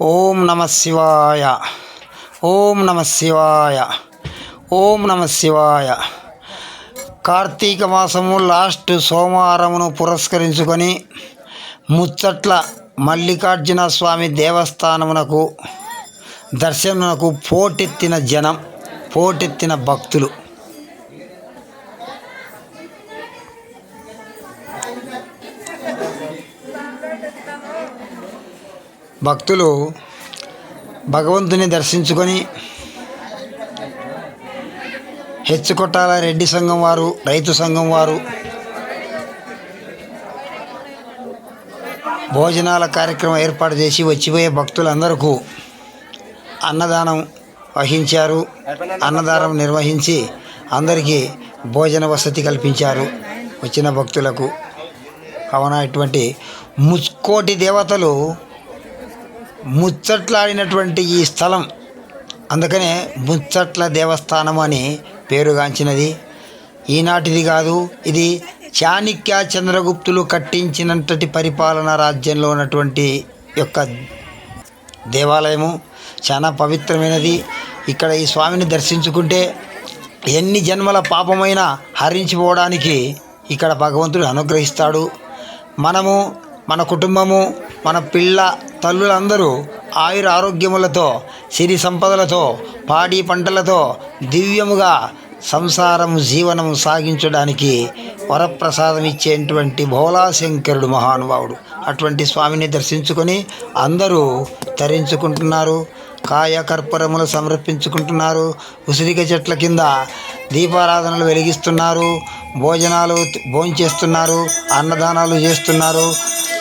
ఓం నమ శివాయ. ఓం నమ శివాయ. ఓం నమ శివాయ. కార్తీక మాసము లాస్ట్ సోమవారమును పురస్కరించుకొని ముచ్చట్ల మల్లికార్జున స్వామి దేవస్థానమునకు దర్శనమునకు పోటెత్తిన జనం పోటెత్తిన భక్తులు. భక్తులు భగవంతుని దర్శించుకొని హెచ్చుకొట్టాల రెడ్డి సంఘం వారు రైతు సంఘం వారు భోజనాల కార్యక్రమం ఏర్పాటు చేసి వచ్చిపోయే భక్తులందరకు అన్నదానం వహించారు. అన్నదానం నిర్వహించి అందరికీ భోజన వసతి కల్పించారు వచ్చిన భక్తులకు. కావున ఇటువంటి ముక్కోటి దేవతలు ముచ్చట్లాడినటువంటి ఈ స్థలం. అందుకనే ముచ్చట్ల దేవస్థానం అని పేరుగాంచినది. ఈనాటిది కాదు ఇది చాణిక్య చంద్రగుప్తులు కట్టించినటువంటి పరిపాలన రాజ్యంలో ఉన్నటువంటి యొక్క దేవాలయము. చాలా పవిత్రమైనది. ఇక్కడ ఈ స్వామిని దర్శించుకుంటే ఎన్ని జన్మల పాపమైనా హరించిపోవడానికి ఇక్కడ భగవంతుడు అనుగ్రహిస్తాడు. మనము మన కుటుంబము మన పిల్ల తల్లులందరూ ఆయుర ఆరోగ్యములతో సిరి సంపదలతో పాడి పంటలతో దివ్యముగా సంసారము జీవనం సాగించడానికి వరప్రసాదం ఇచ్చేటువంటి భోలాశంకరుడు మహానుభావుడు. అటువంటి స్వామిని దర్శించుకొని అందరూ తరించుకుంటున్నారు కాయ కర్పూరములు సమర్పించుకుంటున్నారు ఉసిరిక చెట్ల కింద దీపారాధనలు వెలిగిస్తున్నారు భోజనాలు భోంచేస్తున్నారు అన్నదానాలు చేస్తున్నారు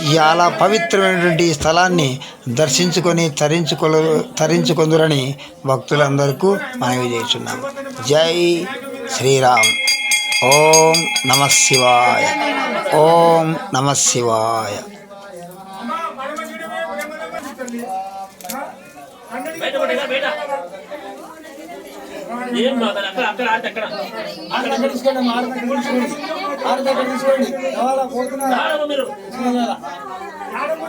ఇలా పవిత్రమైనటువంటి ఈ స్థలాన్ని దర్శించుకొని తరించుకొ తరించుకొందురని భక్తులందరికీ మనవి చేస్తున్నాము జై శ్రీరామ్. ఓం నమ శివాయ. ఓం నమ శివాయ. బయట. ఏం మాట్లాడు అక్కడ అక్కడ ఆడితే అక్కడ అక్కడ తీసుకోండి ఆరు దగ్గర తీసుకోండి ఆరు దగ్గర తీసుకోండి కావాలా పోతున్నా ఆడము మీరు? రావడం